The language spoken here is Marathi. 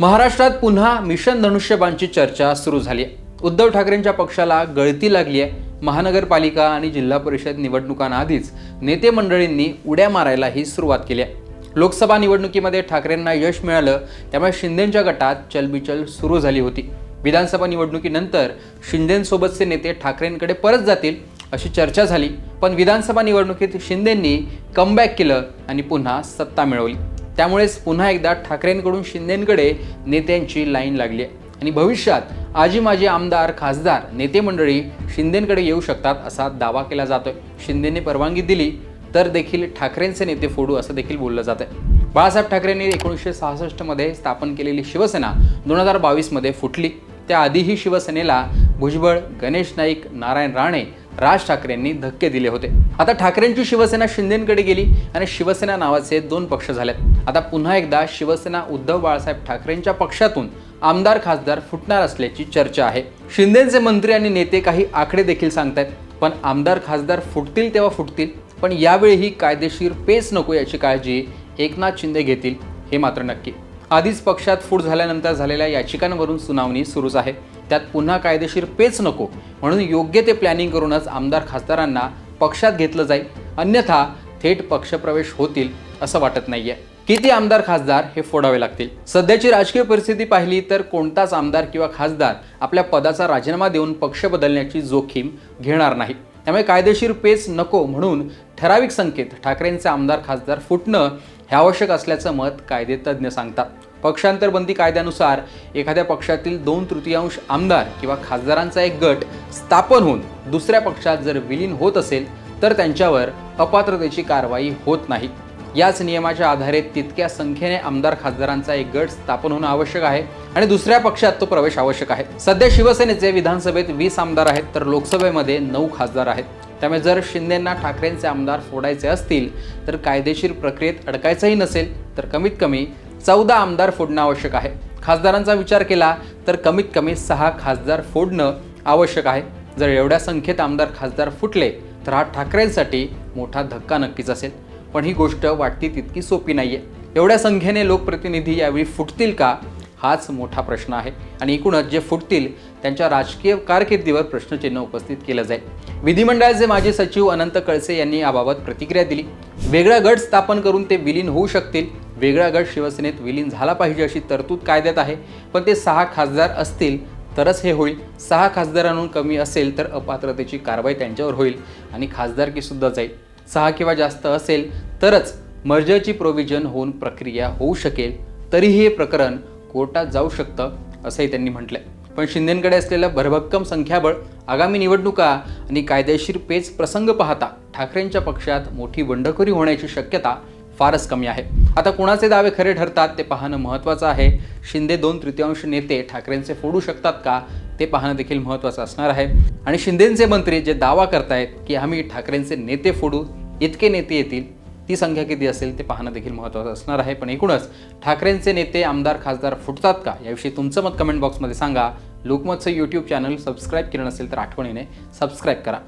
महाराष्ट्रात पुन्हा मिशन धनुष्यबाणची चर्चा सुरू झाली आहे. उद्धव ठाकरेंच्या पक्षाला गळती लागली आहे. महानगरपालिका आणि जिल्हा परिषद निवडणुकांआधीच नेते मंडळींनी उड्या मारायलाही सुरुवात केली आहे. लोकसभा निवडणुकीमध्ये ठाकरेंना यश मिळालं त्यामुळे शिंदेंच्या गटात चलबिचल सुरू झाली होती. विधानसभा निवडणुकीनंतर शिंदेंसोबतचे नेते ठाकरेंकडे परत जातील अशी चर्चा झाली पण विधानसभा निवडणुकीत शिंदेंनी कमबॅक केलं आणि पुन्हा सत्ता मिळवली. त्यामुळेच पुन्हा एकदा ठाकरेंकडून शिंदेंकडे नेत्यांची लाईन लागली आहे. आणि भविष्यात आजी माजी आमदार खासदार नेते मंडळी शिंदेंकडे येऊ शकतात असा दावा केला जातोय. शिंदेने परवानगी दिली तर देखील ठाकरेंचे नेते फोडू असं देखील बोललं जातं बाळासाहेब ठाकरेंनी एकोणीसशे सहासष्टमध्ये स्थापन केलेली शिवसेना दोन हजार बावीसमध्ये फुटली. त्याआधीही शिवसेनेला भुजबळ गणेश नाईक नारायण राणे राज ठाकरेंनी धक्के दिले होते. आता ठाकरेंची शिवसेना शिंदेकडे गेली आणि शिवसेना नावाचे दोन पक्ष झालेत. आता पुन्हा एकदा शिवसेना उद्धव बाळासाहेब ठाकरेंच्या पक्षातून आमदार खासदार फुटणार असल्याची चर्चा आहे. शिंदेचे मंत्री आणि नेते काही आकडे देखील सांगतायत पण आमदार खासदार फुटतील तेव्हा फुटतील पण यावेळीही कायदेशीर पेच नको याची काळजी एकनाथ शिंदे घेतील हे मात्र नक्की. आधीच पक्षात फूट झाल्यानंतर झालेल्या याचिकांवरून सुनावणी सुरूच आहे. त्यात पुन्हा कायदेशीर पेच नको म्हणून योग्य ते प्लॅनिंग करूनच आमदार खासदारांना पक्षात घेतलं जाईल. अन्यथा थेट पक्षप्रवेश होतील असं वाटत नाहीये. किती आमदार खासदार हे फोडावे लागतील? सध्याची राजकीय परिस्थिती पाहिली तर कोणताच आमदार किंवा खासदार आपल्या पदाचा राजीनामा देऊन पक्ष बदलण्याची जोखीम घेणार नाही. त्यामुळे कायदेशीर पेच नको म्हणून ठराविक संकेत ठाकरेंचे आमदार खासदार फुटणं हे आवश्यक असल्याचं मत कायदेतज्ञ सांगतात. पक्षांतरबंदी कायद्यानुसार एखाद्या पक्षातील दोन तृतीयांश आमदार किंवा खासदारांचा एक गट स्थापन होऊन दुसऱ्या पक्षात जर विलीन होत असेल तर त्यांच्यावर अपात्रतेची कारवाई होत नाही. याच नियमाच्या आधारे तितक्या संख्येने आमदार खासदारांचा एक गट स्थापन होणं आवश्यक आहे आणि दुसऱ्या पक्षात तो प्रवेश आवश्यक आहे. सध्या शिवसेनेचे विधानसभेत वीस आमदार आहेत तर लोकसभेमध्ये नऊ खासदार आहेत. त्यामुळे जर शिंदेंना ठाकरेंचे आमदार फोडायचे असतील तर कायदेशीर प्रक्रियेत अडकायचंही नसेल तर कमीत कमी चौदा आमदार फोडणं आवश्यक आहे. खासदारांचा विचार केला तर कमीत कमी सहा खासदार फोडणं आवश्यक आहे. जर एवढ्या संख्येत आमदार खासदार फुटले तर हा ठाकरेंसाठी मोठा धक्का नक्कीच असेल. पण ही गोष्ट वाटती तितकी सोपी नाही आहे एवढ्या संख्येने लोकप्रतिनिधी यावेळी फुटतील का? हाच मोठा प्रश्न आहे. आणि एकूणच जे फुटतील त्यांच्या राजकीय कारकिर्दीवर प्रश्नचिन्ह उपस्थित केलं जाईल. विधिमंडळाचे माजी सचिव अनंत कळसे यांनी याबाबत प्रतिक्रिया दिली. वेगळा गट स्थापन करून ते विलीन होऊ शकतील. वेगळा गट शिवसेनेत विलीन झाला पाहिजे अशी तरतूद कायद्यात आहे. पण ते सहा खासदार असतील तरच हे होईल. सहा खासदारांहून कमी असेल तर अपात्रतेची कारवाई त्यांच्यावर होईल. आणि खासदारकीसुद्धा जाईल. सहा किंवा जास्त असेल तरच मर्जरची प्रोव्हिजन होऊन प्रक्रिया होऊ शकेल. तरीही हे प्रकरण कोर्टात जाऊ शकतं असंही त्यांनी म्हटलंय. पण शिंदेकडे असलेलं भरभक्कम संख्याबळ आगामी निवडणुका आणि कायदेशीर पेच प्रसंग पाहता ठाकरेंच्या पक्षात मोठी बंडखोरी होण्याची शक्यता फारच कमी आहे. आता कुणाचे दावे खरे ठरतात ते पाहणं महत्त्वाचं आहे. शिंदे दोन तृतीयांश नेते ठाकरेंचे फोडू शकतात का ते पाहणं देखील महत्त्वाचं असणार आहे. आणि शिंदेंचे मंत्री जे दावा करतायत की आम्ही ठाकरेंचे नेते फोडू इतके नेते येतील ती संख्या किती असेल ते पाहणं देखील महत्त्वाचं असणार आहे. पण एकूणच ठाकरेंचे नेते आमदार खासदार फुटतात का? याविषयी तुमचं मत कमेंट बॉक्समध्ये सांगा. लोकमतचं यूट्यूब चॅनल सबस्क्राईब केलं नसेल तर आठवणीने सबस्क्राईब करा.